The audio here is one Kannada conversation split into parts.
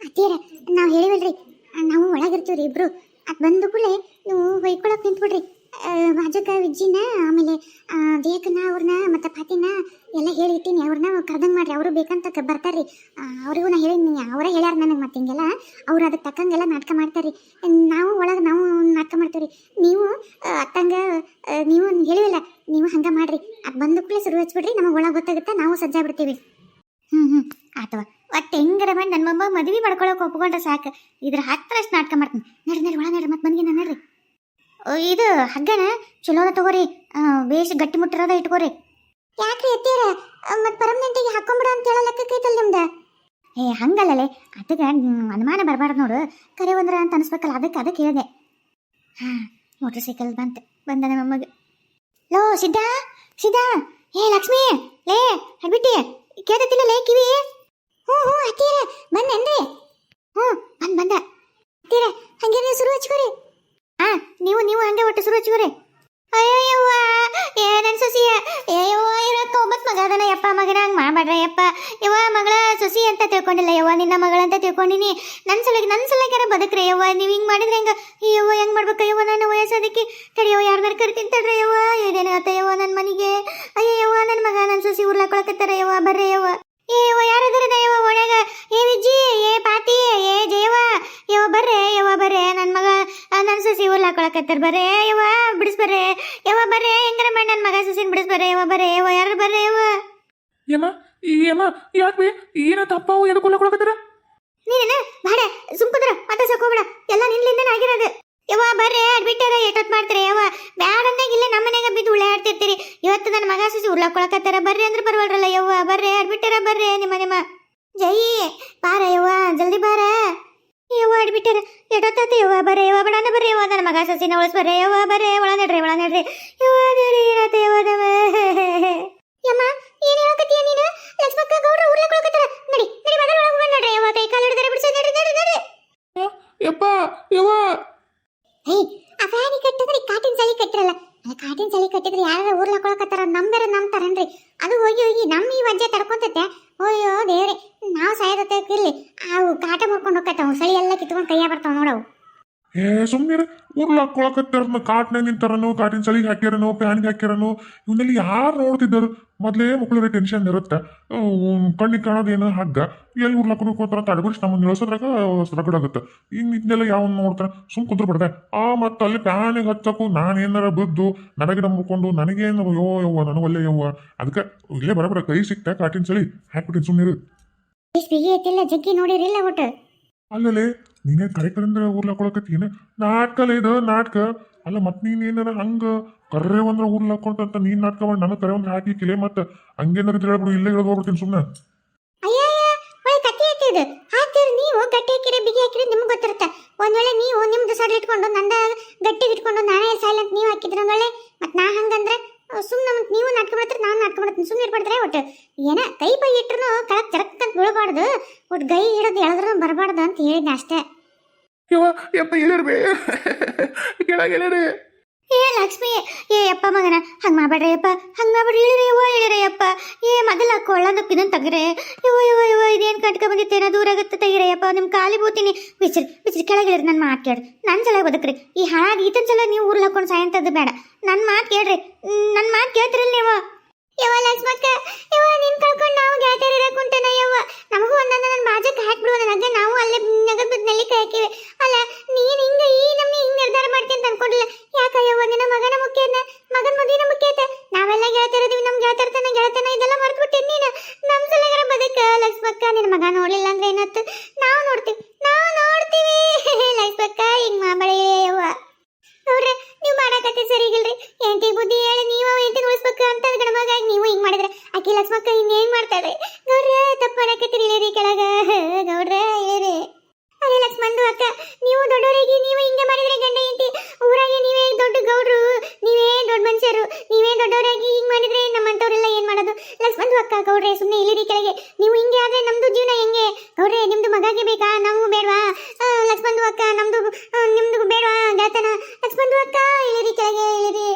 ಅತ್ತೀರ ನಾವು ಹೇಳಿವಲ್ರಿ. ನಾವು ಒಳಗಿರ್ತೀವ್ರಿ ಇಬ್ರು. ಅದು ಬಂದ ಕೂಡಲೇ ನೀವು ಹೊಯ್ಕೊಳಕ್ ನಿಂತ್ಬಿಡ್ರಿ. ಬಾಜುಕ ವಿಜ್ಜಿನ, ಆಮೇಲೆ ದೇಕನ ಅವ್ರನ್ನ, ಮತ್ತು ಪಾತಿನ ಎಲ್ಲ ಹೇಳಿರ್ತೀನಿ ಅವ್ರನ್ನ ಕರ್ದಂಗೆ ಮಾಡ್ರಿ. ಅವರು ಬೇಕಂತ ಬರ್ತಾರ್ರಿ. ರೀ ಅವ್ರಿಗೂ ನಾ ಹೇಳಿನಿ. ಅವರೇ ಹೇಳ್ಯಾರ ನನಗೆ ಮತ್ತೆ ಹಿಂಗೆಲ್ಲ. ಅವ್ರು ಅದಕ್ಕೆ ತಕ್ಕಂಗೆಲ್ಲ ನಾಟಕ ಮಾಡ್ತಾರ್ರಿ. ನಾವು ಒಳಗೆ ನಾವು ನಾಟಕ ಮಾಡ್ತೀವ್ರಿ. ನೀವು ಅತ್ತಂಗೆ ನೀವು ಹೇಳಿವಲ್ಲ, ನೀವು ಹಂಗೆ ಮಾಡ್ರಿ. ಅದು ಬಂದ ಕೂಡಲೇ ಶುರು ಹಚ್ಬಿಡ್ರಿ. ನಮಗೆ ಒಳಗೆ ಗೊತ್ತಾಗುತ್ತೆ ನಾವು ಸಜ್ಜಾ ಬಿಡ್ತೀವಿ. ಹ್ಞೂ ಹ್ಞೂ ಆತವ. ಒಟ್ಟು ಹೆಂಗರ ಮಾಡಿ ನನ್ನ ಮಮ್ಮ ಮದುವೆ ಮಾಡ್ಕೊಳಕ್ಕೆ ಒಪ್ಕೊಂಡ್ರೆ ಸಾಕು. ಇದ್ರ ಹತ್ತು ವರ್ಷ ನಾಟಕ ಮಾಡ್ತೀನಿ. ನಡ್ರಿ ನಡ್ರಿ ಒಳ ನಡ್ರಿ ಮತ್ತೆ ಬಂದಿನ ನಡ್ರಿ. ಓ, ಇದು ಹಗ್ಗನ ಚಲೋನ ತಗೋರಿ. ಬೇಷ್ ಗಟ್ಟಿ ಮುಟ್ಟಿರೋದ ಇಟ್ಕೋರಿ. ಯಾಕ್ರಿ ಎತ್ತೀರ? ಮತ್ತೆ ಪರ್ಮನೆಂಟಿಗೆ ಹಾಕೊಂಬಿಡ ಅಂತ ಹೇಳೋ ಲೆಕ್ಕಕ್ಕೈತಲ್ಲ ನಿಮ್ದು? ಏ ಹಂಗಲ್ಲಲೆ. ಅದಕ್ಕೆ ಅನುಮಾನ ಬರಬಾರ್ದು ನೋಡು. ಕರೆ ಒಂದ್ರ ಅಂತ ಅನಿಸ್ಬೇಕಲ್ಲ ಅದಕ್ಕೆ ಅದಕ್ಕೆ ಹೇಳಿದೆ. ಹಾಂ ಮೋಟರ್ ಸೈಕಲ್ ಬಂತು. ಬಂದ ನಮ್ಮ ಅಮ್ಮಗೆ ಲೋ ಸಿದ್ಧ ಸಿದ್ಧ. ಏ ಲಕ್ಷ್ಮಿ ಲೇ ಹಡ್ಬಿಟ್ಟಿ. ಕೇಳ್ತಿಲ್ಲ ಲೇ ಕಿವಿ? ಹ್ಞೂ ಹ್ಞೂ ಅತ್ತೀರ ಬಂದೇನ್ರಿ ಹ್ಞೂ ಬಂದ್, ಬಂದ. ಅತ್ತೀರ ಹಂಗೆ ನೀವು ಶುರು ಹಚ್ಕೋರಿ. ಹಾ ನೀವು ನೀವು ಹಂಗೆ ಒಟ್ಟು ಶುರು ಹಚ್ಕೋರಿ. ಅಯ್ಯವ್ವ ಏ, ನನ್ನ ಸೊಸಿ ಅಯ್ಯವ್ವ ಇರಕ್ಕ ಒಬ್ಬತ್ ಮಗ ಅದನ, ಯಪ್ಪ, ಮಗನ ಹಂಗೆ ಮಾಡ್ಬೇಡ್ರ, ಯಪ್ಪ. ಯವ್ವ, ಮಗಳ ಸೊಸಿ ಅಂತ ತಿಳ್ಕೊಂಡಿಲ್ಲ, ಯವ್ವ, ನಿನ್ನ ಮಗಳಂತ ತಿಳ್ಕೊಂಡಿನಿ. ನನ್ನ ಸಲಕ್ಕೆ ನನ್ನ ಸಲಕ್ಕಾರ ಬದುಕ್ರಿ, ಯವ್ವ. ನೀವು ಹಿಂಗೆ ಮಾಡಿದ್ರೆ ಹೆಂಗ? ಯವ್ವ ಹೆಂಗೆ ಮಾಡ್ಬೇಕು ಯವ್ವ ನನ್ನ ವಯಸ್ಸದಕ್ಕೆ ತಡೆಯೋ ಯಾರ್ದಾರು ಕರಿತೀನಿ ಯವ್ವ? ಏನೇನು ಆತ ಯವ್ವ ಮನೆಗೆ? ಅಯ್ಯ ಯವ್ವ ನನ್ನ ಮಗ ನನ್ನ ಸೊಸಿ ಉರ್ಲಾಕೊಳಕತ್ತಾರ, ಯವ್ವ, ಬರ್ರಿ, ಯವ್ವ. ಏ ಯಾರದರ ಯವ್ವ ಒಳಗ? ಏ ವಿಜ್ಜಿ ಏ ಪಾತಿ ಏ ಜಯವ ಯವ ಬರ್ರೆ ಯವ ಬರ್ರೆ ನನ್ನ ಮಗ ನನ್ನ ನನ್ ಸೊಸಿ ಉರ್ಲಾಕೊಳಕತ್ತಾರ ಬರ್ರೆ ಯವ್ವ ಬಿಡಿಸ್ ಯವ ಬರ್ರೆ ಹೆಂಗಾರ ಮಾಡಿ ನನ್ ಮಗ ಸೊಸಿನ ಬಿಡಿಸ್ ಬರ್ರೆ ಯವ್ವ ಬರ್ರೆ ಯವ ಯಾರು ಬರ್ರೆ ಯವ ಯಮ್ಮ ಏಮ ಯಾಕೆ ಏನ ತಪ್ಪಾವು ಎದಕ್ಕೆ ಕೊಲ್ಲಕೊಳಕತ್ತೀರ ನೀನೇನ ಬಾಡ ಸುಮ್ಕುದ್ರ ಮಾತ ಹೋಗ್ಬೇಡ ಎಲ್ಲ ನಿನ್ಲಿಂದನೇ ಆಗಿರೋದು. ಯವ್ವ, ಬರ್ರೆ ಅಡ್ಬಿಟ್ಟಾರ ಎಷ್ಟೊತ್ತು ಮಾಡ್ತಾರೆ ಯವ್ವ? ಬ್ಯಾಡಂದಾಗ ಇಲ್ಲೇ ನಮ್ಮ ಮನೆಗೆ ಬಿದ್ದು ಉಳ್ಳಾಡ್ತಿರ್ತೀರಿ. ಇವತ್ತು ನನ್ನ ಮಗ ಸೊಸಿ ಉರ್ಲಾಕೊಳಕತ್ತಾರ. ಬರ್ರಿ ಅಂದ್ರೆ ಬರವಲ್ರಲ್ಲ ಯವ್ವ. ಬರ್ರೆ ಅಡ್ಬಿಟ್ಟಾರ ಬರ್ರೆ ನಿಮ್ಮ ನಿಮ್ಮ. ಜೈ, ಬಾರ ಯವ್ವ, ಜಲ್ದಿ ಬಾರ. ಯವ್ವ ಅಡ್ಬಿಟ್ಟಾರ ಎಷ್ಟೊತ್ತಾತ ಯವ್ವ? ಬರ್ರಿ, ಯವ್ವ ಬಡನ ಬರ್ರಿ, ಯವ್ವ, ನನ್ನ ಮಗ ಸಸಿನ ಉಳಿಸ್ ಬರ್ರೆ ಯವ್ವ, ಬರ್ರೆ, ಒಳ ನಡ್ರಿ ಒಳ ನಡ್ರಿ. ಯವ್ವ ದೇವ್ರಿ ಯವ್ವ ದೇವ ಯಮ್ಮ, ಏನು ಹೇಳಕತ್ತೀಯ ನೀನು? ಲಕ್ಷ್ಮಕ್ಕ, ಗೌಡ್ರ ಉರ್ಲಾಕೊಳಕತ್ತಾರ. ನಡಿ ನಡಿ ಮಗನ ಒಳಗೆ ನಡ್ರಿ. ಯವ್ವ, ಕೈ ಕಾಲು ಹಿಡಿದ್ರೆ ಬಿಡಿಸ ನಡ್ರಿ ನಡ್ರಿ ನಡ್ರಿ. ಯಪ್ಪ, ಯವ್ವ ಏಯ್ ಆ ಫ್ಯಾನಿ ಕಟ್ಟಿದ್ರೆ ಕಾಟಿನ ಸಳಿ ಕಟ್ಟಿರಲ್ಲ. ಆ ಕಾಟಿನ ಸಳಿ ಕಟ್ಟಿದ್ರೆ ಯಾರು ಊರ್ಲಾಕೊಳಕತ್ತಾರ ನಂಬರ ನಂಬ್ತಾರನ್ರಿ? ಅದು ಹೋಗಿ ಹೋಗಿ ನಮ್ಮ ಈ ವಜ್ಜೆ ತಡ್ಕೊಂತೈತೆ. ಅಯ್ಯೋ ದೇವ್ರೆ, ನಾವು ಸಾಯದತ್ತೆ ಇರ್ಲಿ. ಅವು ಕಾಟ ಮಾಡ್ಕೊಂಡು ಹೋಗತ್ತಾವು ಸಳಿ ಎಲ್ಲ ಕಿತ್ಕೊಂಡು ಕೈಯ ಬರ್ತಾವ ನೋಡವು ಏ ಸುಮ್ಮನೆ ಉರ್ಲಾಕೊಳಕತ್ತಾರ ಕಾಟ್ನಾಗ ನಿಂತಾರನು ಕಾಟಿನ ಚಳಿಗೆ ಹಾಕ್ಯಾರನು ಪ್ಯಾನ್ಗೆ ಹಾಕ್ಯಾರನು ಇವನಲ್ಲಿ ಯಾರು ನೋಡ್ತಿದ್ದರು? ಮೊದಲೇ ಮಕ್ಕಳಿಗೆ ಟೆನ್ಷನ್ ಇರುತ್ತೆ. ಕಣ್ಣಿಗೆ ಏನೋ ಹಗ್ಗ. ಎಲ್ಲಿ ಹೋಗ್ತಾರ ಅಂತ ನಮ್ಮ ನಮ್ಮನ್ನು ನಿಲ್ಸೋದ್ರಾಗ ರಗಡಾಗುತ್ತೆ. ಇನ್ನು ಇದನ್ನೆಲ್ಲ ಯಾವ ನೋಡ್ತಾರೆ? ಸುಮ್ ಕುದ್ರ ಬಿಡದೆ ಆ ಮತ್ತೆ ಅಲ್ಲಿ ಪ್ಯಾನಿಗೆ ಹಚ್ಚಕ್ಕೂ ನಾನೇನಾರ ಬಿದ್ದು ನನಗೆ ಮುಕ್ಕೊಂಡು ನನಗೇನು ಯೋ ಯವ್ವ ಒಳ್ಳೆ ಯವ್ವ. ಅದಕ್ಕೆ ಇಲ್ಲೇ ಬರಬರ ಕೈ ಸಿಕ್ತ ಕಾಟಿನ ಸಳಿ ಹಾಕ್ಬಿಟ್ಟಿನಿ ಸುಮ್ಮನೆ ಅಲ್ಲಲ್ಲಿ ಬಿಗಿ ಐತಿಲ್ಲ ಜಗ್ಗಿ ನೋಡಿರಿಲ್ಲ ಒಟ್ಟು? ಅಲ್ಲಲೇ ನೀನೇ ಕರೆಕ್ಟ್ ಅಂದ್ರೆ ಊರ್ಲಾಕೊಳಕತ್ತೀನ ನಾಟಕಲ್ಲ ಇದು, ನಾಟಕ. ಅಲ್ಲ ಮತ್ ನೀನು ಏನಾರ ಹಂಗ ಕರ್ರೆ ಒಂದ್ರ ಊರ್ಲಾಕೊಂತ ನೀನ್ ನಾಟಕ ಮಾಡಿ ನನಗೆ ಕರೆ ಒಂದ್ರ ಕಿಲೆ ಮತ್ತೆ ಹಂಗೇನಾರ ಹೇಳ್ಬಿಡು, ಇಲ್ಲೇ ಇಳ್ದು ಹೋಗ್ಬಿಡ್ತೀನಿ ಸುಮ್ಮನೆ ನೀವು, ಗಟ್ಟಿ ಹಾಕಿರಿ, ಬಿಗಿ ಹಾಕಿರಿ, ನಿಮ್ಗೆ ಗೊತ್ತಿರುತ್ತೆ. ಒಂದ್ ವೇಳೆ ನೀವು ನಿಮ್ದು ಸೈಡ್ ಇಟ್ಕೊಂಡು ನಂದ ಗಟ್ಟಿಗೆ ಇಟ್ಕೊಂಡು ನಾನೇ ಸೈಲೆಂಟ್ ನೀವು ಹಾಕಿದ್ರೆ ಒಳ್ಳೆ. ಮತ್ ನಾ ಹಂಗಂದ್ರೆ ಸುಮ್ಮನೆ ಮತ್ತೆ ನೀವು ನಾಟಕ ಮಾಡ್ತಾರೆ ನಾನು ನಾಟಕ ಮಾಡ್ತೀನಿ ಸುಮ್ಮನೆ ಇರ್ಬಾರ್ದ್ರೆ ಒಟ್ಟು. ಏನ, ಕೈ ಬೈ ಇಟ್ರು ಕೆಳಗ್ ಚರಕ್ ಅಂತ ಬೀಳಬಾರ್ದು. ಒಟ್ಟು ಗೈ ಹಿಡಿದು ಎಳೆದ್ರೂ ಬರಬಾರ್ದು ಅಂತ ಹೇಳಿದ್ನ ಅಷ್ಟೇ. ಯಪ್ಪ ಹೇಳಿರ್ಬೇ ಕೆಳಗೆ ಹೇಳಿರಿ ಏ ಲಕ್ಷ್ಮಿ, ಏ ಅಪ್ಪ ಮಗನ, ಹಂಗ ಮಾಡ್ಬೇಡ್ರಿ ಯಪ್ಪ ಹಂಗ ಮಾಡ್ಬೇಡ್ರಿ, ಇಳಿರಿ ಯವ್ವ ಇಳಿರಿ ಯಪ್ಪ ಏ ಮೊದಲ ಕೊಳ್ಳಂದಕ್ಕೆ ಇದನ್ನ ತೆಗ್ರೆ ಯವ್ವ ಯವ್ವ ಯವ್ವ, ಇದೇನು ಕಟ್ಕ ಬಂದಿತ್ತೇನ ದೂರ ಆಗುತ್ತೆ ತೆಗಿರಯ್ಯಪ್ಪ ನಿಮ್ಮ ಕಾಲಿ ಬೂತೀನಿ. ಬಿಸಿರು ಕೆಳಗೆ ಇಳಿರಿ ನನ್ನ ಮಾತು ಕೇಳ್ರಿ. ನನ್ನ ಸಲ ಬದುಕ್ರಿ. ಈ ಹಾಳಾಗಿ ಈತನ ಸಲ ನೀವು ಊರ್ಲ ಹಾಕೊಂಡು ಸಾಯಂತದ್ದು ಬೇಡ. ನನ್ನ ಮಾತು ಕೇಳ್ರಿ. ನನ್ನ ಮಾತು ಕೇಳ್ತಿರಲ್ಲ ನೀವು? ಯವ್ವ ಲಕ್ಷ್ಮಕ್ಕ, ಯವ್ವ, ನಿನ್ ಕಳ್ಕೊಂಡು ನಾವು ಗೆಳತಿಯರ್ ಕುಂತೇನ ಯವ್ವ. ನಮಗೂ ಒಂದನ್ನ ನನ್ನ ಬಾಜಕ್ಕೆ ಹಾಕ್ಬಿಡುವ ನನಗೆ ನಾವು ಅಲ್ಲೇ ನಗದ್ ನೆಲ್ಲಿಕಾಯಿ ಹಾಕಿವೆ ಅಲ್ಲ ನೀನ್ ಹಿಂಗ ಈ ನಮ್ನಿ ಹಿಂಗ್ ನಿರ್ಧಾರ ಮಾಡ್ತೀನಿ ಅಂತ ಅನ್ಕೊಂಡಿಲ್ಲ ಯಾಕಯ್ಯವ್ವ ನಿನ್ನ ಮಗನ ಮುಖ್ಯನ ಮಗನ ಮದುವಿನ ಮುಖ್ಯ ಐತೆ ನಾವೆಲ್ಲ ಗೆಳತಿರದೀವಿ ನಮ್ ಗೆಳತಿರ್ತನ ಗೆಳತನ ಇದೆಲ್ಲ ಮರ್ತ್ಬಿಟ್ಟಿನಿ ನೀನು ನಮ್ ಸಲಗರ ಬದುಕ ಲಕ್ಷ್ಮಕ್ಕ ನಿನ್ನ ಮಗ ನೋಡ್ಲಿಲ್ಲ ಅಂದ್ರೆ ಏನತ್ತು ನಾವು ನೋಡ್ತೀವಿ ನಾವು ನೋಡ್ತೀವಿ ಲಕ್ಷ್ಮಕ್ಕ ಹಿಂಗ್ ಮಾಡಬೇಡಯ್ಯವ್ವ ನೋಡ್ರಿ ನೀವು ಮಾಡಕತ್ತಿ ಸರಿಗಿಲ್ರಿ ಎಂಟಿ ಬುದ್ಧಿ ಹೇಳಿ ನೀವು ಎಂಟಿ ಉಳಿಸ್ಬೇಕು ಅಂತ ಗಣ ಮಗ ನೀವು ಹಿಂಗ್ ಮಾಡಿದ್ರೆ ಆಕಿ ಲಕ್ಷ್ಮಕ್ಕ ಇನ್ನೇನ್ ಮಾಡ್ತಾಳೆ ಗೌಡ್ರ ತಪ್ಪು ಮಾಡಕತ್ತೀರಿ ಇಳಿರಿ ಕೆಳಗ ಗೌಡ್ರ ಇಳಿರಿ ಅದೇ ಲಕ್ಷ್ಮಣ್ ಅಕ್ಕ ನೀವು ದೊಡ್ಡವರಿಗೆ ನೀವು ಹಿಂಗೆ ಮಾಡಿದ್ರೆ ಗಂಡ ಎಂಟಿ ಊರಾಗೆ ನೀವೇ ದೊಡ್ಡ ಗೌಡ್ರು ನೀವೇ ದೊಡ್ಡ ಮನುಷ್ಯರು ನೀವೇ ದೊಡ್ಡವರಾಗಿ ಹಿಂಗ್ ಮಾಡಿದ್ರೆ ನಮ್ಮಂತವ್ರೆಲ್ಲ ಏನ್ ಮಾಡೋದು ಲಕ್ಷ್ಮಣ್ ಅಕ್ಕ ಗೌಡ್ರೆ ಸುಮ್ಮನೆ ಇಳಿರಿ ಕೆಳಗೆ ನೀವು ಹಿಂಗೆ ಆದ್ರೆ ನಮ್ದು ಜೀವನ ಹೆಂಗೆ ಗೌಡ್ರೆ ನಿಮ್ದು ಮಗಗೆ ಬೇಕಾ ನಾವು ಬೇಡವಾ ಲಕ್ಷ್ಮಣ್ ಅಕ್ಕ ನಮ್ದು ಆ, ನಿಮ್ದು ಬೇಡವಾ ಗೆಳತನ ಲಕ್ಷ್ಮಣ್ ಅಕ್ಕ ಇಳಿರಿ ಕೆಳಗೆ ಇಳಿರಿ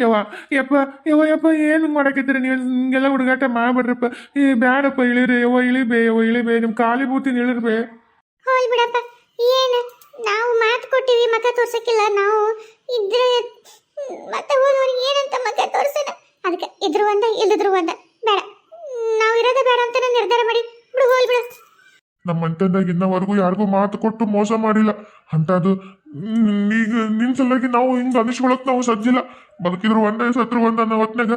ಯವ್ವ, ಯಪ್ಪ ಯವ್ವ, ಯಪ್ಪ, ಏನು ಮಾಡಕತ್ತೀರಿ ನೀವು? ಹಿಂಗೆಲ್ಲ ಹುಡುಗಾಟ ಮಾಡ್ಬಿಡ್ರಪ್ಪ. ಈ ಬ್ಯಾಡಪ್ಪ, ಇಳಿರಿ, ಯವ್ವ, ಇಳಿಬೇ ಯವ್ವ, ಇಳಿಬೇ ನಿಮ್ಮ ಕಾಲಿ ಬೂತಿನ ಇಳಿರ್ಬೇ. ಹೋಲ್ ಬಿಡಪ್ಪ, ಏನು? ನಾವು ಮಾತು ಕೊಟ್ಟಿವಿ ಮಕ ತೋರ್ಸಕ್ಕಿಲ್ಲ. ನಾವು ಇದ್ರೆ ಮತ್ತೆ ಹೋದವ್ರಿಗೆ ಏನಂತ ಮಕ ತೋರ್ಸೋಣ. ಅದಕ್ಕೆ ಇದ್ರು ಒಂದ ಇಲ್ಲದ್ರು ಒಂದ. ಬೇಡ ಹ್ಮ್, ನಾವು ಇರೋದೇ ಬೇಡ ಅಂತ ನಾನು ನಿರ್ಧಾರ ಮಾಡಿ ಬಿಡು ಹೋಲ್ ಬಿಡು ನಮ್ಮ ಇನ್ನವರೆಗೂ ಯಾರಿಗೂ ಮಾತು ಕೊಟ್ಟು ಮೋಸ ಮಾಡಿಲ್ಲ. ಅಂತದು ಅದು ಈಗ ನಿನ್ ಸಲುವಾಗಿ ನಾವು ಹಿಂಗ ಅನಿಸ್ಕೊಳಕ್ ನಾವು ಸಜ್ಜಿಲ್ಲ ಬದುಕಿದ್ರು ಒಂದೇ ಸತ್ರು, ಒಂದ ಅನ್ನೋ ಹೊತ್ನಾಗ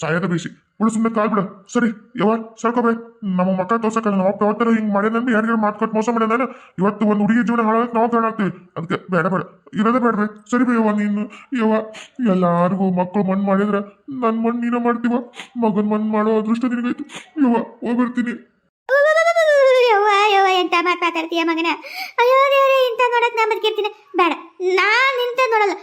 ಸಾಯದ ಬೇಸಿ. ಸುಮ್ಮನೆ ಕಾಲ್ ಬಿಡ. ಸರಿ ಯಾವ ಸರ್ಕೋಬೇ ನಮ್ಮ ಮಕ್ಕ ತೋರ್ಸಕ್ಕ ನಮ್ಮ ಅಪ್ಪ ಯಾವತ್ತರ ಹಿಂಗ್ ಮಾಡ್ಯಾನಂದ್ರೆ ಯಾರಿಗಾರು ಮಾತು ಕೊಟ್ಟು ಮೋಸ ಮಾಡ್ಯಾನ ಇವತ್ತು ಒಂದು ಹುಡುಗಿ ಜೀವನ ಹಾಳಾಗಕ್ಕೆ ನಾವು ಕಾರಣ ಆಗ್ತೀವಿ. ಅದಕ್ಕೆ ಬೇಡ ಬೇಡ. ಇರೋದೇ ಬೇಡ ಸರಿ ಬೇ ಯವ್ವ, ನೀನು, ಯವ್ವ. ಎಲ್ಲಾರಿಗೂ ಮಕ್ಕಳು ಮಣ್ಣು ಮಾಡಿದ್ರೆ ನನ್ನ ಮಣ್ಣು ನೀನ ಮಾಡ್ತೀವ? ಮಗನ್ ಮಣ್ಣು ಮಾಡೋ ಅದೃಷ್ಟ ನಿನಗಾಯ್ತು. ಯವ್ವ ಯವ್ವ ಎಂತ ಮಾತು ಮಾತಾಡ್ತೀಯ ಮಗನ? ಅಯ್ಯೋ ದೇವ್ರೆ ಇಂಥ ನೋಡಕ್ ನಾ ಬದುಕಿರ್ತೀನಿ ಬೇಡ ನಾನು ಇಂಥ ನೋಡಲ್ಲ.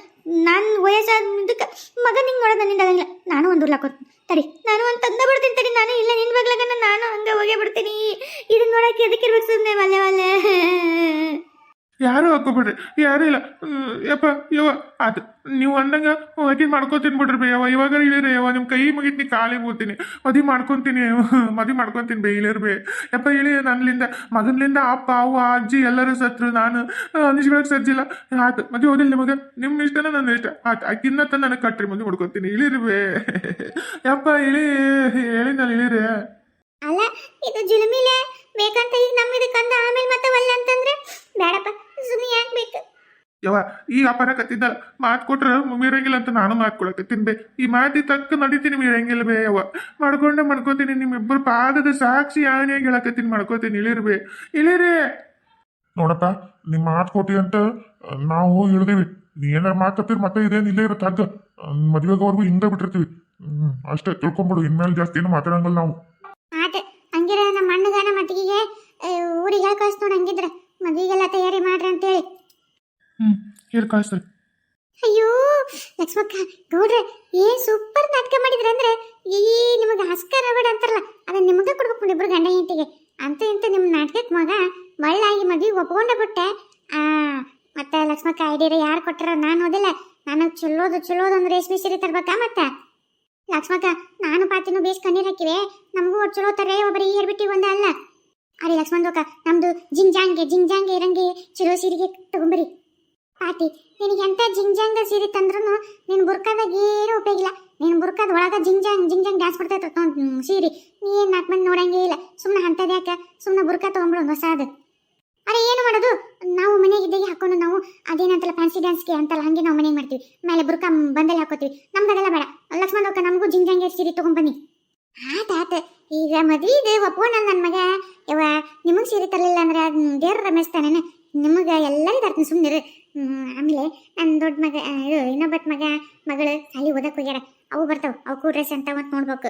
ನನ್ನ ವಯಸ್ಸಾದ ಇದಕ್ಕೆ ಮಗ ನಿಂಗೆ ನೋಡೋದು ನನ್ನಿಂದ ಆಗಂಗಿಲ್ಲ. ನಾನು ಒಂದು ಉರ್ಲಾಕ್ ಹೋಗ್ತೀನಿ. ತಡಿ, ನಾನು ಒಂದು ತಂದ ಬಿಡ್ತೀನಿ ತಡಿ. ನಾನು ಇಲ್ಲ ನಿನ್ನ ಬಗ್ಲಾಗ ನಾನು ಹಂಗೆ ಹೋಗೇ ಬಿಡ್ತೀನಿ. ಇದನ್ನ ನೋಡಕ್ಕೆ ಎದಕ್ಕಿರ್ಬೇಕು ಸುಮ್ಮನೆ ಮಲ್ಲೆ ಒಲ್ಲೆ ಯಾರು ಹಾಕೋಬೇಡ್ರಿ. ಯಾರು ಇಲ್ಲ. ಯಪ್ಪ, ಯವ್ವ, ಆತು, ನೀವು ಅಂದಂಗ ಮದುವೆ ಮಾಡ್ಕೊತೀನಿ ಬಿಡ್ರಿ ಬೇ ಯವ ಇವಾಗ ಇಳಿರಿ ಯವ ನಿಮ್ಮ ಕೈ ಮುಗಿತೀನಿ ಕಾಲಿಗೆ ಹೋಗ್ತೀನಿ. ಮದಿ ಮಾಡ್ಕೊತೀನಿ ಮದಿ ಮಾಡ್ಕೊತೀನಿ ಬೇ, ಇಳಿರ್ ಬೇ. ಯಪ್ಪ, ಇಳಿ ನನ್ನಿಂದ ಮಗನ್ಲಿಂದ ಅಪ್ಪ, ಅವ್ವ, ಅಜ್ಜಿ, ಎಲ್ಲರೂ ಸತ್ರು, ನಾನು. ಅನಿಸ್ಕೊಳಕ್ ಸಜ್ಜಿಲ್ಲ. ಆತು ಮದುವೆ ಹೋದಿಲ್ಲ ನಿಮಗೆ. ನಿಮ್ಮ ಇಷ್ಟನ ನನ್ನ ಇಷ್ಟ. ಆತು ಅಕ್ಕಿನ್ನ ತಂದು ನನಗೆ ಕಟ್ರಿ ಮದುವೆ ಮಾಡ್ಕೊತೀನಿ ಇಳಿರಿ ಬೇ. ಯಪ್ಪ, ಇಳಿ ಹೇಳಿನಲ್ಲ ಇಳಿರಿ. ಅಲ್ಲ, ಇದು ಜುಲುಮಿಲೆ. ಬೇಕಂತ ಈಗ ನಮ್ಮ ಇದಕ್ಕೆ ಅಂದ ಆಮೇಲೆ ಮತ್ತೆ ಒಳ್ಳೆ ಅಂತಂದ್ರೆ? ಬೇಡಪ್ಪ ಸುಮ್ಮನೆ ಯಾಕೆ ಬೇಕು? ಯವ್ವ ಈ ಅಪ್ಪನ ಕತ್ತಿದ್ದ ಮಾತು ಕೊಟ್ರೆ ಮೀರಂಗಿಲ್ಲ ಅಂತ ನಾನು ಮಾತು ಕೊಡಕತ್ತೀನಿ ಬೇ ಈ ಮಾತಿ ತಕ್ಕ ನಡೀತೀನಿ ಮೀರಂಗಿಲ್ಲ ಬೇ ಯವ್ವ. ಮಾಡ್ಕೊಂಡೆ ಮಾಡ್ಕೋತೀನಿ ನಿಮ್ಮಿಬ್ಬರು ಪಾದದ ಸಾಕ್ಷಿ ಆನೆಯಾಗಿ ಹೇಳಕತ್ತೀನಿ ಮಾಡ್ಕೋತೀನಿ ಇಳಿರ್ಬೆ. ಇಳಿರಿ. ನೋಡಪ್ಪ ನಿಮ್ಮ ಮಾತು ಕೊಟ್ಟಿ ಅಂತ ನಾವು ಇಳಿದೀವಿ ನೀ ಏನಾರ ಮಾತಾಡ್ತೀರಿ ಮತ್ತೆ ಇದೇನು ಇಲ್ಲೇ ಇರುತ್ತೆ ಹಗ್ಗ ಮದುವೆಗವರೆಗೂ ಹಿಂದೆ ಬಿಟ್ಟಿರ್ತೀವಿ. ಹ್ಮ್ ಅಷ್ಟೇ ತಿಳ್ಕೊಂಬಿಡು ಇನ್ಮೇಲೆ ಜಾಸ್ತಿ ಏನು ಮಾತಾಡಂಗಿಲ್ಲ ನಾವು. ಆಟ ಹಂಗಿರ ನಮ್ಮ ಅಣ್ಣಗಾನ ಮಟ್ಟಿಗೆ ಊರಿಗೆ ಹೇಳಿ ಕಳ್ಸಿ ನೋಡಿ ಹಂಗಿದ್ರೆ? ಮದುವೆಗೆಲ್ಲ ತಯಾರಿ ಮಾಡ್ರಿ ಅಂತೇಳಿ. ಹೇಳಿ ಕಳಿಸ್ರಿ. ಅಯ್ಯೋ ಲಕ್ಷ್ಮಕ್ಕ ಗೌಡ್ರೆ ಏನ್ ಸೂಪರ್ ನಾಟಕ ಮಾಡಿದ್ರಿ ಅಂದ್ರೆ ಈ ನಿಮಗೆ ಹಸ್ಕರ್ ಅವಾರ್ಡ್ ಅಂತಾರಲ್ಲ ಅದನ್ನ ನಿಮಗೆ ಕೊಡ್ಬೇಕು ಇಬ್ರು ಗಂಡ ಹೆಂಡತಿಗೆ. ಅಂತ ಇಂತ ನಿಮ್ಮ ನಾಟಕಕ್ಕೆ ಮಗ ಮಳ್ಳಾಗಿ ಮದುವೆ ಒಪ್ಕೊಂಡ ಬಿಟ್ಟೆ. ಆ ಮತ್ತೆ ಲಕ್ಷ್ಮಕ್ಕ ಐಡಿಯಾ ಯಾರು ಕೊಟ್ಟಾರ ನಾನು ಓದಿಲ್ಲ. ನನಗೆ ಚಲೋದು ಚಲೋದು ಒಂದು ರೇಷ್ಮೆ ಸೀರೆ ತರ್ಬೇಕಾ ಮತ್ತೆ? ಲಕ್ಷ್ಮಕ್ಕ ನಾನು ಪಾತಿನೂ ಬೇಸ್ ಕಣ್ಣೀರ್ ಹಾಕಿವೆ. ನಮಗೂ ಒಟ್ಟು ಚಲೋ ತರ ಒಬ್ಬರಿಗೆ ಏರ್ಬಿಟ್ಟಿ ಒಂದೇ ಅಲ್ಲ. ಅರೆ ಲಕ್ಷ್ಮಣ್ ನಮ್ದು ಜಿಂಜಾಂಗೆ ಜಿಂಜಾಂಗೆ ಇರಂಗೆ ಚಲೋ ಸೀರೆಗೆ ತಗೊಂಬರಿ. ಪಾತಿ ನಿನಗೆ ಎಂತ ಜಿಂಜಾಂಗ ಸೀರೆ ತಂದ್ರೂ ನಿನ್ ಬುರ್ಕಾದಾಗ ಏನೂ ಉಪಯೋಗ ಇಲ್ಲ. ನಿನ್ ಬುರ್ಕಾದ ಒಳಗ ಜಿಂಜಾಂಗ್ ಜಿಂಜಾಂಗ್ ಡ್ಯಾನ್ಸ್ ಕೊಡ್ತೈತೆ ಸೀರೆ. ನೀ ಏನು ನಾಲ್ಕು ಮಂದಿ ನೋಡಂಗೇ ಇಲ್ಲ. ಸುಮ್ಮನೆ ಹಂತದ ಯಾಕೆ? ಸುಮ್ಮನೆ ಬುರ್ಕಾ ಹೊಸ ಹೊಸಾದು. ಅರೆ ಏನು ಮಾಡೋದು? ನಾವು ಮನೆಗಿದ್ದಾಗೆ ಹಾಕೊಂಡು ನಾವು ಅದೇನಂತಲ್ಲ ಫ್ಯಾನ್ಸಿ ಡ್ಯಾನ್ಸ್ಗೆ ಅಂತಲ್ಲ, ಹಂಗೆ ನಾವು ಮನೆಗೆ ಮಾಡ್ತೀವಿ. ಮೇಲೆ ಬುರ್ಕಾ ಬಂದಲ್ಲಿ ಹಾಕೋತೀವಿ. ನಮ್ದು ಅದೆಲ್ಲ ಬೇಡ. ಲಕ್ಷ್ಮಣ ನಮಗೂ ಜಿಂಜಾಂಗೆ ಸೀರೆ ತೊಗೊಂಬನ್ನಿ ಆತ ಆತ. ಈಗ ಮದ್ವಿದು ಒಪ್ಪೋಣ ನನ್ನ ಮಗ. ನಿಮಗೆ ಸೀರೆ ತರಲಿಲ್ಲ ಅಂದ್ರೆ ದೇವ್ರ ರಮೇಶ್ತಾನೇನೆ ನಿಮಗೆ ಎಲ್ಲರಿಗೂ ತರ್ತೀನಿ ಸುಮ್ಮನಿರು ಆಮೇಲೆ ನನ್ನ ದೊಡ್ಡ ಮಗ ಆ, ಇದು ಇನ್ನೊಬ್ಬಟ್ ಮಗ ಮಗಳು ಅಲ್ಲಿ ಓದಕ್ಕೆ ಹೋಗ್ಯಾರ ಅವು ಬರ್ತಾವ ಅವು ಡ್ರೆಸ್ ಅಂತ ಮತ್ತೆ ನೋಡ್ಬೇಕು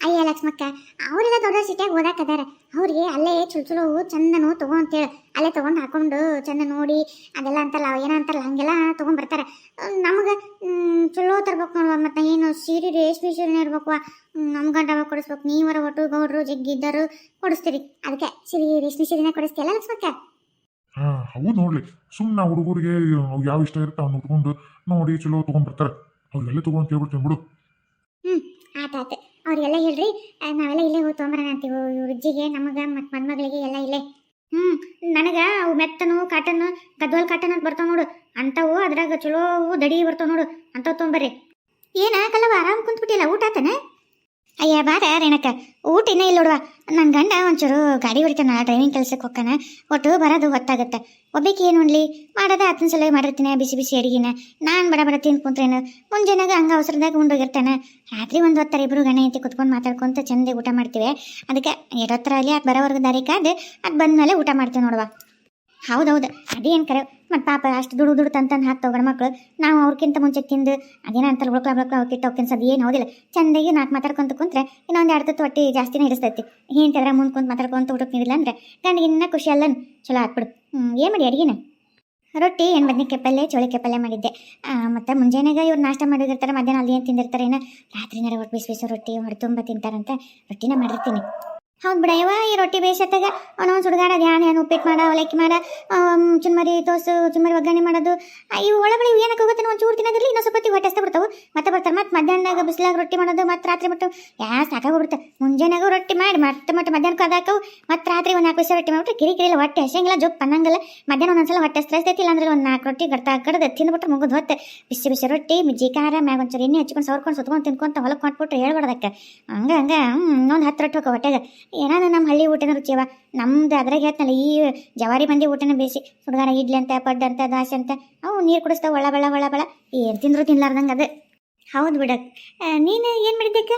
ಅಯ್ಯ ಲಕ್ಷ್ಮಕ್ಕ ಅವರೆಲ್ಲ ದೊಡ್ಡ ಸಿಟಿಯಾಗ ಓದಾಕ್ ಅದಾರ ಅವ್ರಿಗೆ ಅಲ್ಲೇ ಚಲೋ ಚಲೋ ಚಂದನು ತಗೋ ಅಂತೇಳಿ ಅಲ್ಲೇ ತಗೊಂಡು ಹಾಕೊಂಡು ಚಂದ ನೋಡಿ ಅದೆಲ್ಲ ಅಂತಲ್ಲ ಏನೋ ಅಂತಾರಲ್ಲ ಹಂಗೆಲ್ಲ ತಗೊಂಡ್ ಬರ್ತಾರ ನಮಗೆ ಚಲೋ ತರ್ಬೇಕು ನೋಡುವ ಮತ್ತೆ ಏನು ಸೀರೆ ರೇಷ್ಮೆ ಸೀರೆನೇ ಇರ್ಬೇಕು ನಮ್ಮ ಗಂಡ ಕೊಡಿಸ್ಬೇಕು. ನೀವರ ಒಟ್ಟು ಗೌಡ್ರು ಜಗ್ಗಿದ್ದರು ಕೊಡಿಸ್ತೀರಿ. ಅದಕ್ಕೆ ಸಿರಿ ರೇಷ್ಮೆ ಸೀರೆನೇ ಕೊಡಿಸ್ತೀಯಲ್ಲ ಲಕ್ಷ್ಮಕ್ಕ? ಹಾ ಹೌದು ನೋಡ್ಲಿ. ಸುಮ್ಮನೆ ಹುಡುಗರಿಗೆ ಯಾವ ಇಷ್ಟ ಇರುತ್ತೆ ಅವ್ನು ಉಟ್ಕೊಂಡು ನೋಡಿ ಚಲೋ ತೊಗೊಂಡ್ಬರ್ತಾರೆ. ಅವ್ರಿಗೆಲ್ಲ ತಗೊಂಡ್ ಕೇಳ್ಬಿಡ್ತೀನಿ ಬಿಡು. ಹ್ಞೂ ಆತ ಆತ. ಅವ್ರಿಗೆಲ್ಲ ಹೇಳ್ರಿ. ನಾವೆಲ್ಲ ಇಲ್ಲೇ ಹೋಗಿ ತೊಗೊಂಬರೋಣ ಅಂತೀವಿ. ಅಜ್ಜಿಗೆ ನಮಗೆ ಮತ್ತು ಮನ್ಮಗಳಿಗೆ ಎಲ್ಲ ಇಲ್ಲೇ. ಹ್ಞೂ ನನಗೆ ಅವು ಮೆತ್ತನು ಕಾಟನ್ ಗದ್ವಾಲ್ ಕಾಟನ್ ಅಂತ ಬರ್ತಾವೆ ನೋಡು. ಅಂಥವು ಅದ್ರಾಗ ಚಲೋ ದಡಿ ಬರ್ತಾವೆ ನೋಡು. ಅಂಥವು ತೊಗೊಂಬರ್ರಿ. ಏನ ಕಲ್ಲವ ಆರಾಮ್ ಕುಂತ್ಬಿಟ್ಟಿಲ್ಲ ಊಟ ಆತನ? ಅಯ್ಯ, ಬಾರ ರೇಣಕ್ಕ ಊಟ ಇನ್ನೂ ಇಲ್ಲ ನೋಡುವ. ನನ್ನ ಗಂಡ ಒಂಚೂರು ಗಾಡಿ ಹೊಡಿತಾನ ಡ್ರೈವಿಂಗ್ ಕೆಲ್ಸಕ್ಕೆ ಹೋಗ್ತಾನ. ಒಟ್ಟು ಬರೋದು ಹೊತ್ತಾಗತ್ತೆ. ಒಬ್ಬಕ್ಕೆ ಏನು ಉಣ್ಲಿ? ಮಾಡೋದ ಹತ್ತನ ಸಲ ಮಾಡಿರ್ತೀನಿ, ಬಿಸಿ ಬಿಸಿ ಅಡಿಗೆನ. ನಾನು ಬಡ ಬಡ ತಿಂದು ಕುಂತ್ರೇನು? ಮುಂಜಾನೆಗೆ ಹಂಗೆ ಅವಸರದಾಗ ಉಂಡೋಗಿರ್ತಾನೆ. ರಾತ್ರಿ ಒಂದು ಹೊತ್ತರ ಇಬ್ರು ಗಣ ಐತಿ ಕುತ್ಕೊಂಡು ಮಾತಾಡ್ಕೊಂತ ಚಂದ ಊಟ ಮಾಡ್ತೀವಿ. ಅದಕ್ಕೆ ಎರಡತ್ತರ ಅಲ್ಲಿ ಅದು ಬರೋವರೆಗೂ ದಾರಿ ಕಾದು, ಅದು ಬಂದಮೇಲೆ ಊಟ ಮಾಡ್ತೀವಿ ನೋಡುವ. ಹೌದೌದು. ಅದೇನು ಕರೆ ಮತ್ತು ಪಾಪ ಅಷ್ಟು ದುಡು ದುಡು ತಂತಂದು ಹಾಕ್ತಾವ ಮಕ್ಕಳು ನಾವು ಅವ್ರಕ್ಕಿಂತ ಮುಂಚೆ ತಿಂದು, ಅದೇನೋ ಅಂತಾರೆ ಉಳ್ಕಳ ಬಳ್ಕಳ ಅವ್ಕಿಟ್ಟು ಅದು ಏನು ಹೋದಿಲ್ಲ. ಚಂದಾಗಿ ನಾಲ್ಕು ಮಾತಾಡ್ಕೊಂತ ಕುಂತ್ರೆ ಇನ್ನೊಂದು ಎರಡು ತುತ್ತು ಹೊಟ್ಟಿ ಜಾಸ್ತಿನೇ ಹಿಡಿಸ್ತೈತಿ. ಹಿಂತಿದ್ರೆ ಮುಂದೆ ಕುಂತು ಮಾತಾಡ್ಕೊಂತ ಊಟಕ್ಕೆ ನೀಡಿಲ್ಲ ಅಂದರೆ ಇನ್ನೂ ಖುಷಿ ಅಲ್ಲನ್ ಚಲೋ ಹಾಕ್ಬಿಡು ಏನು ಮಾಡಿ ಅಡಿಗೆನ? ರೊಟ್ಟಿ, ಏನು ಬದ್ನಿಕಾಯಿ ಪಲ್ಯ ಚೋಳಿಕೆ ಪಲ್ಯ ಮಾಡಿದ್ದೆ. ಮತ್ತು ಮತ್ತೆ ಮುಂಜಾನೆಗೆ ಇವ್ರು ನಾಷ್ಟ ಮಾಡಿದಿರ್ತಾರೆ ಮಧ್ಯಾಹ್ನ ಅಲ್ಲಿ ಏನು ತಿಂದಿರ್ತಾರೆ, ಏನೋ? ರಾತ್ರಿನಾರ ಒಟ್ಟು ಬಿಸಿ ಬಿಸಿ ರೊಟ್ಟಿ ಹೊಡೆ ತುಂಬ ತಿಂತಾರಂತೆ, ರೊಟ್ಟಿನ ಮಾಡಿರ್ತೀನಿ. ಹೌದು ಬಿಡ, ಯವ್ವ, ಈ ರೊಟ್ಟಿ ಬೇಯಿಸತ್ತಾಗ ಅವನೊಂದು ಸುಡ್ಗಾಡ, ಧ್ಯಾನ ಏನು ಉಪ್ಪಿಟ್ಟು ಮಾಡ, ಅವಲಕ್ಕಿ ಮಾಡ ಚುನ್ಮರಿ ತೋಸು ಚುನ್ಮರಿ ಒಗ್ಗರಣೆ ಮಾಡೋದು. ಇವು ಒಳಗಡೆ ಇವು ಏನಕ್ಕೆ ಹೋಗುತ್ತೆ? ಒಂದು ಚೂರು ತಿನ್ನೋದಿರಲಿ, ಇನ್ನೊಂದು ಸ್ವಲ್ಪ ಹೊಟ್ಟೆಸ್ತಾ ಬಿಡ್ತಾವೆ. ಮತ್ತೆ ಬರ್ತಾರೆ, ಮತ್ತೆ ಮಧ್ಯಾಹ್ನದಾಗ ಬಿಸಿಲಾಗ ರೊಟ್ಟಿ ಮಾಡೋದು, ಮತ್ತೆ ರಾತ್ರಿ ಬಿಟ್ಟು ಯಾ ಸಾಕಾಗ್ಬಿಡುತ್ತೆ ಮುಂಜಾನೆಗೂ ರೊಟ್ಟಿ ಮಾಡಿ, ಮತ್ತೆ ಮತ್ತೆ ಮಧ್ಯಾಹ್ನಕ್ಕೆ ಅದಾಕವು ಮತ್ತೆ ರಾತ್ರಿ ಒಂದು ನಾಲ್ಕು ವಿಷಯ ರೊಟ್ಟಿ ಮಾಡಿಬಿಟ್ಟು ಕಿರಿ ಕಿರಿಲ್ಲ ಹೊಟ್ಟೆ ಹಸಂಗಿಲ್ಲ ಜೋಪ್ ಅನ್ನಂಗಿಲ್ಲ. ಮಧ್ಯಾಹ್ನ ಒಂದೊಂದ್ಸಲ ಹೊಟ್ಟೆ ಹಸ್ತೈತಿ ಇಲ್ಲಾಂದ್ರೆ ಒಂದು ನಾಲ್ಕು ರೊಟ್ಟಿ ಗಡ್ತಾ ಕಡ್ದು ಬಿಟ್ಟು ಮುಗಿದು ಹೊತ್ತೆ. ಬಿಸಿ ಬಿಸಿ ರೊಟ್ಟಿ, ಮಿಜ್ಜಿ ಖಾರ, ಮ್ಯಾಗ ಒಂಚೂರು ಎಣ್ಣೆ ಹಚ್ಕೊಂಡು ಸವರ್ಕೊಂಡು ಸುತ್ಕೊಂಡು ತಿನ್ಕೊಂತ ಹೊಲಕ್ಕೆ ಕೊಟ್ಬಿಟ್ರೆ ಹೇಳ್ಬಾರ್ದಕ್ಕೆ ಹಂಗೆ ಹಂಗೆ ಇನ್ನೊಂದು ಹತ್ತು ರೊಟ್ಟಿ ಹೋಗೋ ಹೊಟ್ಟೆಗೆ. ಏನಾದ್ರು ನಮ್ಮ ಹಳ್ಳಿ ಊಟನ ರುಚಿಯವ ನಮ್ದು ಅದ್ರಾಗ ಹೇಳ್ತನಲ್ಲ, ಈ ಜವಾರಿ ಮಂದಿ ಊಟನ ಬೇಸಿ ಹುಡುಗಾರ ಇಡ್ಲಿ ಅಂತ, ಪಡ್ಡು ಅಂತ ದಾಸೆ ಅಂತ, ಅವು ನೀರು ಕುಡಿಸ್ತಾವ, ಒಳ ಬಳ ಒಳ ಬಳ. ಏನು ತಿಂದ್ರು ತಿನ್ಲಾರ್ದಂಗೆ ಅದು. ಹೌದು ಬಿಡಕ್ ನೀನು ಏನು ಮಾಡಿದ್ದಕ್ಕ?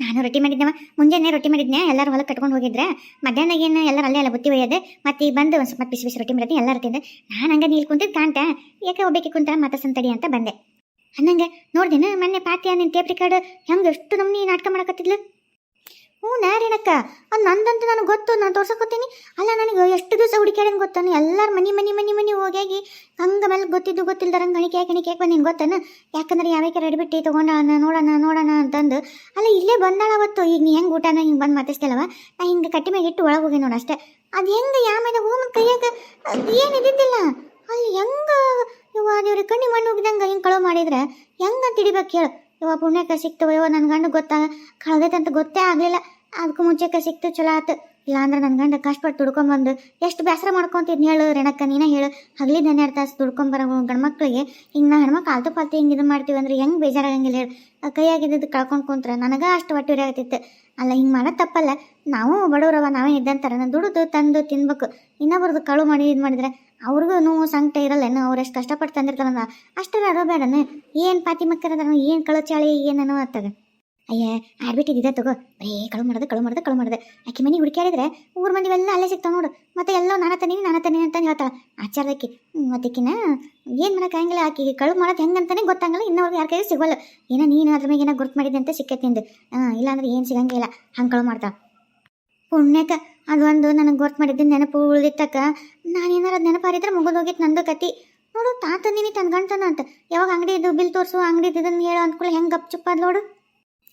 ನಾನು ರೊಟ್ಟಿ ಮಾಡಿದ್ದೆವ ಮುಂಜಾನೆ ರೊಟ್ಟಿ ಮಾಡಿದ್ನೆ, ಎಲ್ಲರೂ ಹೊಲಕ್ಕೆ ಕಟ್ಕೊಂಡು ಹೋಗಿದ್ರೆ. ಮಧ್ಯಾಹ್ನ ಏನು ಎಲ್ಲರೂ ಅಲ್ಲೇ ಅಲ್ಲ ಬುತ್ತಿ ಒಯ್ಯೋದು, ಮತ್ತೆ ಈಗ ಬಂದು ಒಂದು ಸ್ವಲ್ಪ ಬಿಸಿ ಬಿಸಿ ರೊಟ್ಟಿ ಮಾಡಿದ್ದೆ ಎಲ್ಲರೂ ತಿಂದೆ. ನಾನು ಹಂಗೆ ನೀಲ್ ಕುಂತಿದ್ದು ಕಾಣ್ತೆ. ಯಾಕೆ ಒಬ್ಬಕ್ಕೆ ಕುಂತ ಮತ್ತೆ ಸಂತಡಿ ಅಂತ ಬಂದೆ. ಅನ್ನಂಗೆ, ನೋಡ್ದೇನ ಮೊನ್ನೆ ಪಾತ್ಯ ನಿನ್ನ ಟೇಪ್ ರೆಕಾರ್ಡ್ ಹೆಂಗೆ ಎಷ್ಟು ನಮ್ನಿ ನಾಟಕ ಮಾಡಕತ್ತಿದ್ಲು? ಹ್ಞೂ ನಾರೇಣಕ್ಕ ಅದು ನಂದಂತ ನನಗೆ ಗೊತ್ತು, ನಾನು ತೋರ್ಸಕೊತೀನಿ. ಅಲ್ಲ, ನನಗೆ ಎಷ್ಟು ದಿವಸ ಹುಡುಕ್ಯಾಡಂಗೆ ಗೊತ್ತಾನು ಎಲ್ಲರ ಮನೆ ಮನೆ ಮನೆ ಮನೆ ಹೋಗಿ ಹಂಗೆ ಮೇಲೆ ಗೊತ್ತಿದ್ದು ಗೊತ್ತಿಲ್ದಾರಂಗೆ ಗಣಿಕೆ ಗಣಿಕೆ ಬಂದಿನ ಗೊತ್ತಾನ? ಯಾಕಂದ್ರೆ ಯಾವ್ಯಾಕೆ ರೆಡಿ ಬಿಟ್ಟು ತೊಗೊಂಡೋಣ ನೋಡೋಣ ನೋಡೋಣ ಅಂತಂದು. ಅಲ್ಲ, ಇಲ್ಲೇ ಬಂದಾಳ ಅವತ್ತು. ಈಗ ನೀ ಹೆಂಗೆ ಊಟನ ಹಿಂಗೆ ಬಂದು ಮಾತಾಡ್ಸ್ತೇಲವ ನಾ ಹಿಂಗೆ ಕಟ್ಟಿ ಮ್ಯಾಗ ಇಟ್ಟು ಒಳಗೆ ಹೋಗಿ ನೋಡು ಅಷ್ಟೇ. ಅದು ಹೆಂಗೆ ಯಾಮೇಲೆ ಹೂ ಮತ್ತು ಕೈಯಾಗ ಏನು ಇದ್ದಿದ್ದಿಲ್ಲ? ಅಲ್ಲಿ ಹೆಂಗೆ ಇವ ದೇವ್ರಿಗೆ ಕಣ್ಣಿ ಮಣ್ಣು ಹೋಗಿದಂಗೆ ಹಿಂಗೆ ಕಳವು ಮಾಡಿದ್ರೆ ಹೆಂಗೆ ಹಿಡಿಬೇಕು ಹೇಳು ಇವ ಪುಣ್ಯಕ್ಕೆ ಸಿಕ್ತವ, ಇವ ನನ್ನ ಗಂಡ ಗೊತ್ತಾಗ ಕಳ್ದೈತೆ ಗೊತ್ತೇ ಆಗಲಿಲ್ಲ. ಅದಕ್ಕೂ ಮುಂಚೆಕ್ಕೆ ಸಿಕ್ತು, ಚಲೋ ಆತು. ಇಲ್ಲಾಂದ್ರೆ ನನ್ನ ಗಂಡ ಕಷ್ಟಪಟ್ಟು ದುಡ್ಕೊಂಬಂದು, ಎಷ್ಟು ಬೇಸರ ಮಾಡ್ಕೊಂತಿದ್ನ ಹೇಳು, ರೆಣಕ್ಕ, ನೀನೇ ಹೇಳು. ಹಗಲಿ ಹನ್ನೆರಡು ತಾಸು ದುಡ್ಕೊಂಬರೋ ಗಂಡ್ಮಕ್ಳಿಗೆ ಹಿಂಗೆ ನಾ ಹೆಣ್ಮಕ್ಳು ಆಲ್ತು ಪಾಲ್ತು ಹಿಂಗೆ ಇದು ಮಾಡ್ತೀವಿ ಅಂದ್ರೆ ಹೆಂಗೆ ಬೇಜಾರಾಗಂಗಿಲ್ಲ ಹೇಳು. ಕೈಯಾಗಿದ್ದು ಕಳ್ಕೊಂಡು ಕುಂತ್ರ ನನಗೆ ಅಷ್ಟು ಹೊಟ್ಟೆ ಆಗ್ತಿತ್ತು. ಅಲ್ಲ, ಹಿಂಗೆ ಮಾಡೋ ತಪ್ಪಲ್ಲ. ನಾವು ಬಡವರವ, ನಾವೇ ಇದ್ದಂತಾರ ನಾನು ದುಡಿದು ತಂದು ತಿನ್ಬೇಕು. ಇನ್ನೊಬ್ರದ್ದು ಕಳು ಮಾಡಿ ಇದು ಮಾಡಿದ್ರೆ ಅವ್ರಿಗೂ ಸಂಕಟ ಇರಲ್ಲೇನು ಅವ್ರು ಎಷ್ಟು ಕಷ್ಟಪಟ್ಟು ತಂದಿರ್ತಾರಲ್ಲ ಅಷ್ಟರ ಬೇಡನ ಏನು ಪಾತಿ ಮಕ್ಕಳದಾರ ಏನು ಕಳು ಚಾಳಿ ಏನೇನೋ ಅತ್ತಾಗ ಅಯ್ಯ ಆಡ್ಬಿಟ್ಟಿದ್ದೆ ತಗೋ. ಬರೀ, ಕಳು ಮಾಡೋದು ಕಳು ಮಾಡೋದು ಕಳು ಮಾಡದೆ ಆಕೆ ಮನೆ ಹುಡುಕ್ಯಾಡಿದ್ರೆ ಊರ್ ಮಂದಿ ಎಲ್ಲ ಅಲ್ಲೇ ಸಿಗ್ತಾವೆ ನೋಡು. ಮತ್ತೆ ಎಲ್ಲೋ ನಾನು ತನೀನಿ ನಾನು ತನೀನಿ ಅಂತ ಹೇಳ್ತಾಳ. ಆಚಾರದಕ್ಕೆ ಮತ್ತಿಕ್ಕಿನ ಏನು ಮಾಡಕ್ಕಾಗಿಲ್ಲ ಆಕೆಗೆ ಕಳು ಮಾಡೋದು ಹೆಂಗಂತಾನೆ ಗೊತ್ತಾಗಲ್ಲ ಇನ್ನೊಬ್ರು ಯಾರ ಕೈಗೆ ಸಿಗೋಲ್ಲ ಏನೋ ನೀನು ಅದ್ರ ಮೇಲೆ ಏನೋ ಗುರ್ತು ಮಾಡಿದ್ದೆ ಅಂತ ಸಿಕ್ಕೈತಿ ಹಾಂ, ಇಲ್ಲಾಂದ್ರೆ ಏನು ಸಿಗಂಗಿಲ್ಲ. ಹಂಗೆ ಕಳು ಮಾಡ್ತಾವ ಪುಣ್ಯಕ ಅದೊಂದು ನನಗೆ ಗೊತ್ತು ಮಾಡಿದ್ದು ನೆನಪು ಉಳಿದಿತ್ತಕ್ಕ. ನಾನು ಏನಾರ ಅದು ನೆನಪಾರಿದ್ರೆ ಮುಗಿದೋಗಿತ್ತು ನಂದು ಕತಿ. ನೋಡು, ತಾತ ನೀನು ತನ್ ಗಂಟನ ಅಂತ. ಯಾವಾಗ ಅಂಗಡಿ ಇದು ಬಿಲ್ ತೋರಿಸು, ಅಂಗಡಿ ಇದನ್ನು ಹೇಳೋ ಅಂದ್ಕೊಳ್ಳಿ ಹೆಂಗೆ ಗಪ್ ಚುಪ್ಪಾದ ನೋಡು.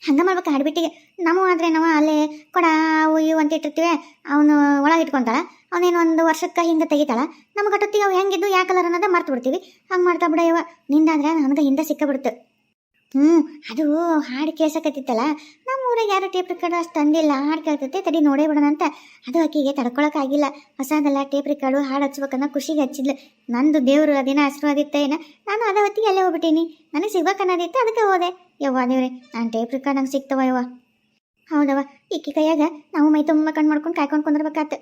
ಹಂಗೆ ಮಾಡ್ಬೇಕು ಹಾಡ್ಬಿಟ್ಟಿಗೆ ನಾವು ಆದರೆ ನಾವು ಅಲ್ಲೇ ಕೊಡ, ಅವು ಅಂತ ಇಟ್ಟಿರ್ತೀವಿ. ಅವನು ಒಳಗೆ ಇಟ್ಕೊಂತಾಳ. ಅವನೇನು ಒಂದು ವರ್ಷಕ್ಕೆ ಹಿಂಗೆ ತೆಗಿತಾಳೆ. ನಮ್ಮ ಕಟ್ಟುತ್ತೀವಿ ಅವು ಹೆಂಗಿದ್ದು ಯಾವ ಕಲರ್ ಅನ್ನೋದ ಮರ್ತು ಬಿಡ್ತೀವಿ. ಹಂಗೆ ಮಾಡ್ತಾ ಬಿಡ ಇವ ನಿಂದಾದ್ರೆ ನನಗೆ ಹಿಂದೆ ಸಿಕ್ಕಬಿಡ್ತು ಹ್ಞೂ ಅದು ಹಾಡು ಕೇಳ್ಸಕತ್ತಿತ್ತಲ್ಲ. ನಮ್ಮ ಊರಾಗ ಯಾರು ಟೇಪ್ ರಿಕಾರ್ಡು ಅಷ್ಟು ತಂದಿಲ್ಲ, ಹಾಡು ಕೇಳ್ತೈತೆ, ತಡಿ ನೋಡೇ ಬಿಡೋಣ ಅಂತ. ಅದು ಆಕೆಗೆ ತಡ್ಕೊಳಕ್ಕಾಗಿಲ್ಲ. ಹೊಸದಲ್ಲ ಟೇಪ್ ರಿಕಾರ್ಡು, ಹಾಡು ಹಚ್ಬೇಕನ್ನ ಖುಷಿಗೆ ಹಚ್ಚಿದ್ಲು. ನಂದು ದೇವರು ಅದೇನೋ ಆಶೀರ್ವಾದಿತ್ತ ಏನು, ನಾನು ಅದ ಹೊತ್ತಿಗೆ ಅಲ್ಲೇ ಹೋಗ್ಬಿಟ್ಟೀನಿ. ನನಗೆ ಸಿಗ್ಬೇಕನ್ನೋದಿತ್ತು, ಅದಕ್ಕೆ ಹೋದೆ. ಯವ್ವ ದೇವ್ರೆ, ನಾನು ಟೇಪ್ ರಿಕಾರ್ಡ್ ನಂಗೆ ಸಿಗ್ತವ ಯವ್ವ. ಹೌದವ ಈಕೆ ಕೈಯಾಗ ನಾವು ಮೈ ತುಂಬ ಕಣ್ಣು ಮಾಡ್ಕೊಂಡು ಕಾಯ್ಕೊಂಡು ಕುಂದಿರ್ಬೇಕಾತ.